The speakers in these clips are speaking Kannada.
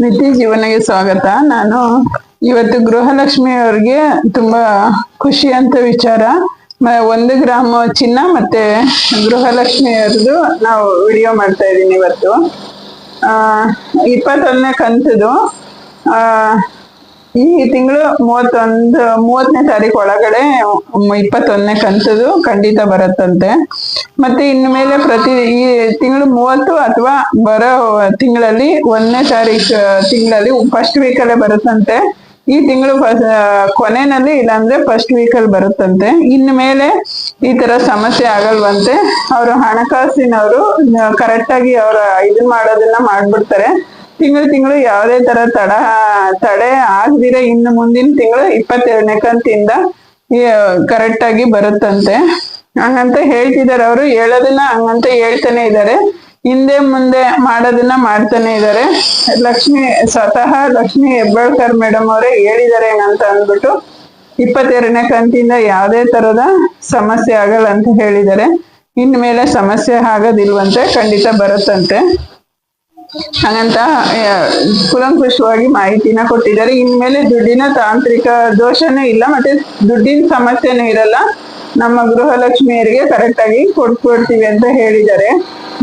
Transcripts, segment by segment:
ನಿತ್ಯ ಜೀವನಗೆ ಸ್ವಾಗತ. ನಾನು ಇವತ್ತು ಗೃಹಲಕ್ಷ್ಮಿ ಅವ್ರಿಗೆ ತುಂಬಾ ಖುಷಿ ಅಂತ ವಿಚಾರ. ಒಂದು ಗ್ರಾಮ ಚಿನ್ನ ಮತ್ತೆ ಗೃಹಲಕ್ಷ್ಮಿ ಅವ್ರದ್ದು ನಾವು ವಿಡಿಯೋ ಮಾಡ್ತಾ ಇದ್ದೀನಿ ಇವತ್ತು. ಆ, ಇಪ್ಪತ್ತೊಂದನೇ ಕಂತದು ಆ, ಈ ತಿಂಗಳು ಮೂವತ್ತೊಂದು, ಮೂವತ್ತನೇ ತಾರೀಕು ಒಳಗಡೆ ಇಪ್ಪತ್ತೊಂದನೇ ಕಂತದು ಖಂಡಿತ ಬರುತ್ತಂತೆ. ಮತ್ತೆ ಇನ್ನು ಮೇಲೆ ಪ್ರತಿ ಈ ತಿಂಗಳು ಮೂವತ್ತು ಅಥವಾ ಬರೋ ತಿಂಗಳಲ್ಲಿ ಒಂದನೇ ತಾರೀಕು ತಿಂಗಳಲ್ಲಿ ಫಸ್ಟ್ ವೀಕಲ್ಲೇ ಬರುತ್ತಂತೆ. ಈ ತಿಂಗಳು ಕೊನೆಯಲ್ಲಿ ಇಲ್ಲಾಂದ್ರೆ ಫಸ್ಟ್ ವೀಕಲ್ಲಿ ಬರುತ್ತಂತೆ. ಇನ್ನು ಮೇಲೆ ಈ ತರ ಸಮಸ್ಯೆ ಆಗಲ್ವಂತೆ. ಅವರು ಹಣಕಾಸಿನವರು ಕರೆಕ್ಟ್ ಆಗಿ ಅವ್ರ ಇದನ್ ಮಾಡೋದನ್ನ ಮಾಡ್ಬಿಡ್ತಾರೆ. ತಿಂಗಳು ತಿಂಗಳು ಯಾವುದೇ ತರ ತಡ, ತಡೆ ಆಗದಿರ ಇನ್ನು ಮುಂದಿನ ತಿಂಗಳು ಇಪ್ಪತ್ತೆರಡನೇ ಕಂತಿಂದ ಕರೆಕ್ಟ್ ಆಗಿ ಬರುತ್ತಂತೆ. ಹಂಗಂತ ಹೇಳ್ತಿದಾರೆ ಅವರು. ಹೇಳೋದನ್ನ ಹಂಗಂತ ಹೇಳ್ತಾನೆ ಇದ್ದಾರೆ. ಹಿಂದೆ ಮುಂದೆ ಮಾಡೋದನ್ನ ಮಾಡ್ತಾನೆ ಇದ್ದಾರೆ. ಲಕ್ಷ್ಮಿ, ಸ್ವತಃ ಲಕ್ಷ್ಮಿ ಹೆಬ್ಬಾಳ್ಕರ್ ಮೇಡಮ್ ಅವರೇ ಹೇಳಿದ್ದಾರೆ ಅಂತ ಅಂದ್ಬಿಟ್ಟು, ಇಪ್ಪತ್ತೆರಡನೇ ಕಂತಿಂದ ಯಾವುದೇ ತರದ ಸಮಸ್ಯೆ ಆಗಲ್ಲ ಅಂತ ಹೇಳಿದ್ದಾರೆ. ಇನ್ಮೇಲೆ ಸಮಸ್ಯೆ ಆಗೋದಿಲ್ವಂತೆ, ಖಂಡಿತ ಬರುತ್ತಂತೆ. ಹಾಗಂತ ಕುಲಂಕುಷವಾಗಿ ಮಾಹಿತಿನ ಕೊಟ್ಟಿದ್ದಾರೆ. ಇನ್ಮೇಲೆ ದುಡ್ಡಿನ ತಾಂತ್ರಿಕ ದೋಷನೇ ಇಲ್ಲ, ಮತ್ತೆ ದುಡ್ಡಿನ ಸಮಸ್ಯೆನೇ ಇರಲ್ಲ. ನಮ್ಮ ಗೃಹಲಕ್ಷ್ಮಿಯರಿಗೆ ಕರೆಕ್ಟ್ ಆಗಿ ಕೊಟ್ಕೊಡ್ತೀವಿ ಅಂತ ಹೇಳಿದ್ದಾರೆ.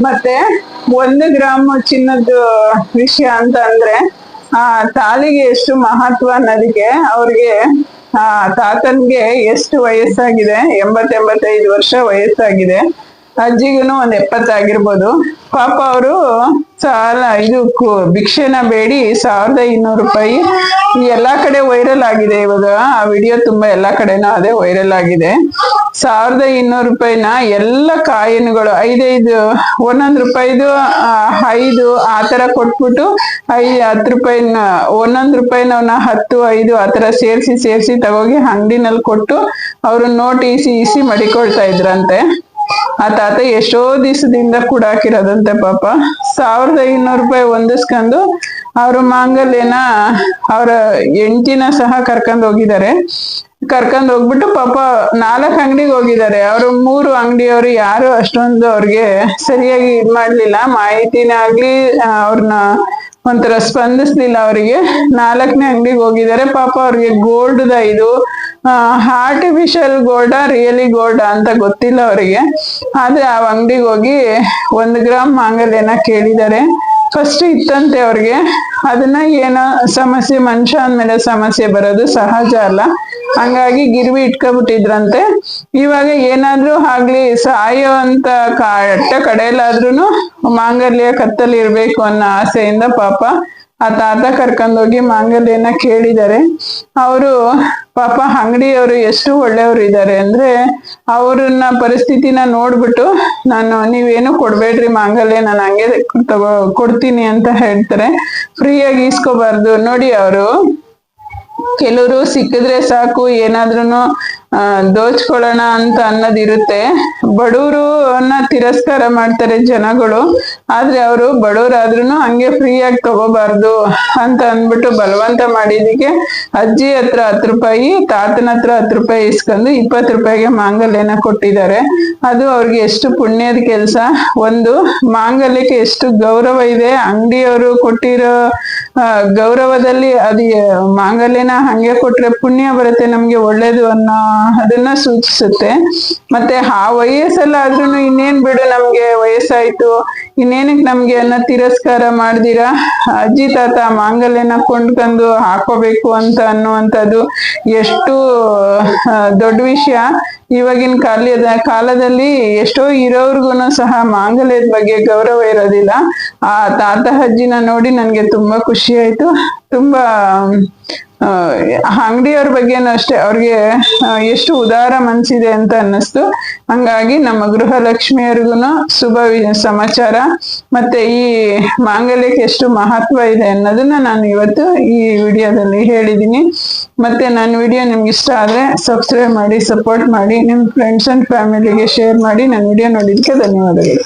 ಮತ್ತೆ ಒಂದು ಗ್ರಾಮ್ ಚಿನ್ನದ ವಿಷಯ ಅಂತ ಅಂದ್ರೆ, ಆ ತಾಲಿಗೆ ಎಷ್ಟು ಮಹತ್ವ ಅನ್ನೋದಕ್ಕೆ ಅವ್ರಿಗೆ, ಆ, ತಾತನ್ಗೆ ಎಷ್ಟು ವಯಸ್ಸಾಗಿದೆ? ಎಂಬತ್ತೆಂಬತ್ತೈದು ವರ್ಷ ವಯಸ್ಸಾಗಿದೆ. ಅಜ್ಜಿಗೂ ಒಂದ್ ಎಪ್ಪತ್ತಾಗಿರ್ಬೋದು ಪಾಪ ಅವರು ಸಾಲ ಇದು ಭಿಕ್ಷೆನ ಬೇಡಿ ಸಾವಿರದ ಇನ್ನೂರು ರೂಪಾಯಿ ಎಲ್ಲ ಕಡೆ ವೈರಲ್ ಆಗಿದೆ ಇವಾಗ. ಆ ವಿಡಿಯೋ ತುಂಬಾ ಎಲ್ಲಾ ಕಡೆನೂ ಅದೇ ವೈರಲ್ ಆಗಿದೆ. ಸಾವಿರದ ಇನ್ನೂರು ರೂಪಾಯಿನ ಎಲ್ಲ ಕಾಯಿನ್ಗಳು ಐದೈದು, ಒಂದೊಂದು ರೂಪಾಯಿದು ಐದು ಆ ತರ ಕೊಟ್ಬಿಟ್ಟು ಐ ಹತ್ತು ರೂಪಾಯಿನ, ಒಂದೊಂದು ರೂಪಾಯಿನವನ್ನ ಹತ್ತು, ಐದು ಆ ತರ ಸೇರಿಸಿ ಸೇರಿಸಿ ತಗೋಗಿ ಅಂಗಡಿನಲ್ಲಿ ಕೊಟ್ಟು ಅವರು ನೋಟ್ ಇಸಿ ಇಸಿ ಮಡಿಕೊಳ್ತಾ ಇದ್ರಂತೆ. ಆ ತಾತ ಎಷ್ಟೋ ದಿವಸದಿಂದ ಕೂಡ ಹಾಕಿರೋದಂತೆ ಪಾಪ. ಸಾವಿರದ ಐನೂರು ರೂಪಾಯಿ ಹೊಂದಿಸ್ಕೊಂಡು ಅವ್ರ ಮಾಂಗಲ್ಯನ ಅವ್ರ ಎಂಟಿನ ಸಹ ಕರ್ಕೊಂಡ್ ಹೋಗಿದ್ದಾರೆ. ಕರ್ಕೊಂಡ್ ಹೋಗ್ಬಿಟ್ಟು ಪಾಪ ನಾಲ್ಕು ಅಂಗಡಿಗೆ ಹೋಗಿದ್ದಾರೆ. ಅವರು ಮೂರು ಅಂಗಡಿಯವರು ಯಾರು ಅಷ್ಟೊಂದು ಅವ್ರಿಗೆ ಸರಿಯಾಗಿ ಇದ್ ಮಾಡ್ಲಿಲ್ಲ. ಮಾಹಿತಿನ ಆಗ್ಲಿ ಅವ್ರನ್ನ ಒಂಥರ ಸ್ಪಂದಿಸ್ಲಿಲ್ಲ ಅವರಿಗೆ. ನಾಲ್ಕನೇ ಅಂಗಡಿಗೆ ಹೋಗಿದ್ದಾರೆ. ಪಾಪ ಅವ್ರಿಗೆ ಗೋಲ್ಡ್ ಇದು ಆರ್ಟಿಫಿಷಿಯಲ್ ಗೋಲ್ಡ ರಿಯಲಿ ಗೋಲ್ಡ ಅಂತ ಗೊತ್ತಿಲ್ಲ ಅವರಿಗೆ. ಆದ್ರೆ ಆ ಅಂಗಡಿಗೆ ಹೋಗಿ ಒಂದು ಗ್ರಾಮ್ ಮಾಂಗಲ್ಯನ ಕೇಳಿದ್ದಾರೆ. ಫಸ್ಟ್ ಇತ್ತಂತೆ ಅವ್ರಿಗೆ. ಅದನ್ನ ಏನೋ ಸಮಸ್ಯೆ, ಮನುಷ್ಯ ಅಂದ್ಮೇಲೆ ಸಮಸ್ಯೆ ಬರೋದು ಸಹಜ ಅಲ್ಲ. ಹಂಗಾಗಿ ಗಿರ್ವಿ ಇಟ್ಕೊಬಿಟ್ಟಿದ್ರಂತೆ. ಇವಾಗ ಏನಾದ್ರೂ ಆಗ್ಲಿ ಸಾಯೋ ಅಂತ ಕಟ್ಟ ಕಡೆಯಲ್ಲಾದ್ರೂ ಮಾಂಗಲ್ಯ ಕತ್ತಲಿರ್ಬೇಕು ಅನ್ನೋ ಆಸೆಯಿಂದ ಪಾಪ ಆ ತಾತ ಕರ್ಕೊಂಡೋಗಿ ಮಾಂಗಲ್ಯನ ಕೇಳಿದ್ದಾರೆ ಅವರು ಪಾಪ ಅಂಗಡಿಯವರು ಎಷ್ಟು ಒಳ್ಳೆಯವರು ಇದ್ದಾರೆ ಅಂದ್ರೆ, ಅವ್ರನ್ನ ಪರಿಸ್ಥಿತಿನ ನೋಡ್ಬಿಟ್ಟು ನಾನು ನೀವೇನು ಕೊಡ್ಬೇಡ್ರಿ ಮಾಂಗಲ್ಯ, ನಾನು ಹಂಗೆ ತಗೋ, ಕೊಡ್ತೀನಿ ಅಂತ ಹೇಳ್ತಾರೆ. ಫ್ರೀಯಾಗಿ ಇಸ್ಕೋಬಾರ್ದು ನೋಡಿ ಅವರು, ಕೆಲವರು ಸಿಕ್ಕಿದ್ರೆ ಸಾಕು, ಏನಾದ್ರೂನು ಆ, ದೋಚ್ಕೊಳ್ಳೋಣ ಅಂತ ಅನ್ನೋದಿರುತ್ತೆ. ಬಡವರು ಅನ್ನ ತಿರಸ್ಕಾರ ಮಾಡ್ತಾರೆ ಜನಗಳು. ಆದ್ರೆ ಅವರು ಬಡವರಾದ್ರೂ ಹಂಗೆ ಫ್ರೀಯಾಗಿ ತಗೋಬಾರ್ದು ಅಂತ ಅಂದ್ಬಿಟ್ಟು ಬಲವಂತ ಮಾಡಿದಕ್ಕೆ ಅಜ್ಜಿ ಹತ್ರ ಹತ್ತು ರೂಪಾಯಿ ತಾತನ ಹತ್ರ ಹತ್ತು ರೂಪಾಯಿ ಇಸ್ಕೊಂಡು ಇಪ್ಪತ್ತು ರೂಪಾಯಿಗೆ ಮಾಂಗಲ್ಯನ ಕೊಟ್ಟಿದ್ದಾರೆ. ಅದು ಅವ್ರಿಗೆ ಎಷ್ಟು ಪುಣ್ಯದ ಕೆಲಸ. ಒಂದು ಮಾಂಗಲ್ಯಕ್ಕೆ ಎಷ್ಟು ಗೌರವ ಇದೆ. ಅಂಗಡಿಯವರು ಕೊಟ್ಟಿರೋ ಗೌರವದಲ್ಲಿ ಅದು ಮಾಂಗಲ್ಯನ ಹಂಗೆ ಕೊಟ್ರೆ ಪುಣ್ಯ ಬರುತ್ತೆ ನಮ್ಗೆ ಒಳ್ಳೇದು ಅನ್ನೋ ಅದನ್ನ ಸೂಚಿಸುತ್ತೆ. ಮತ್ತೆ ಆ ವಯಸ್ಸಲ್ಲಾದ್ರೂ ಇನ್ನೇನ್ ಬಿಡು ನಮ್ಗೆ ವಯಸ್ಸಾಯ್ತು. ಇನ್ನೇನಕ್ ನಮ್ಗೆ ಅನ್ನ ತಿರಸ್ಕಾರ ಮಾಡ್ದಿರಾ? ಅಜ್ಜಿ, ತಾತ, ಮಾಂಗಲ್ಯನ ಕೊಂಡ್ಕೊಂಡು ಹಾಕೋಬೇಕು ಅಂತ ಅನ್ನುವಂಥದ್ದು ಎಷ್ಟು ದೊಡ್ಡ ವಿಷಯ. ಇವಾಗಿನ ಕಾಲದ ಕಾಲದಲ್ಲಿ ಎಷ್ಟೋ ಇರೋರ್ಗು ಸಹ ಮಾಂಗಲ್ಯದ ಬಗ್ಗೆ ಗೌರವ ಇರೋದಿಲ್ಲ. ಆ ತಾತ ಅಜ್ಜಿನ ನೋಡಿ ನನ್ಗೆ ತುಂಬಾ ಖುಷಿ ಆಯ್ತು. ತುಂಬಾ ಅಂಗಡಿಯವ್ರ ಬಗ್ಗೆನೂ ಅಷ್ಟೇ ಅವ್ರಿಗೆ ಎಷ್ಟು ಉದಾರ ಮನ್ಸಿದೆ ಅಂತ ಅನ್ನಿಸ್ತು. ಹಂಗಾಗಿ ನಮ್ಮ ಗೃಹಲಕ್ಷ್ಮಿಯರಿಗೂ ಶುಭ ಸಮಾಚಾರ. ಮತ್ತೆ ಈ ಮಾಂಗಲ್ಯಕ್ಕೆ ಎಷ್ಟು ಮಹತ್ವ ಇದೆ ಅನ್ನೋದನ್ನ ನಾನು ಇವತ್ತು ಈ ವಿಡಿಯೋದಲ್ಲಿ ಹೇಳಿದ್ದೀನಿ ಮತ್ತೆ ನನ್ನ ವಿಡಿಯೋ ನಿಮ್ಗೆ ಇಷ್ಟ ಆದ್ರೆ ಸಬ್ಸ್ಕ್ರೈಬ್ ಮಾಡಿ ಸಪೋರ್ಟ್ ಮಾಡಿ ನಿಮ್ಮ ಫ್ರೆಂಡ್ಸ್ ಅಂಡ್ ಫ್ಯಾಮಿಲಿಗೆ ಶೇರ್ ಮಾಡಿ, ನನ್ನ ವಿಡಿಯೋ ನೋಡಿದ್ದಕ್ಕೆ ಧನ್ಯವಾದಗಳು.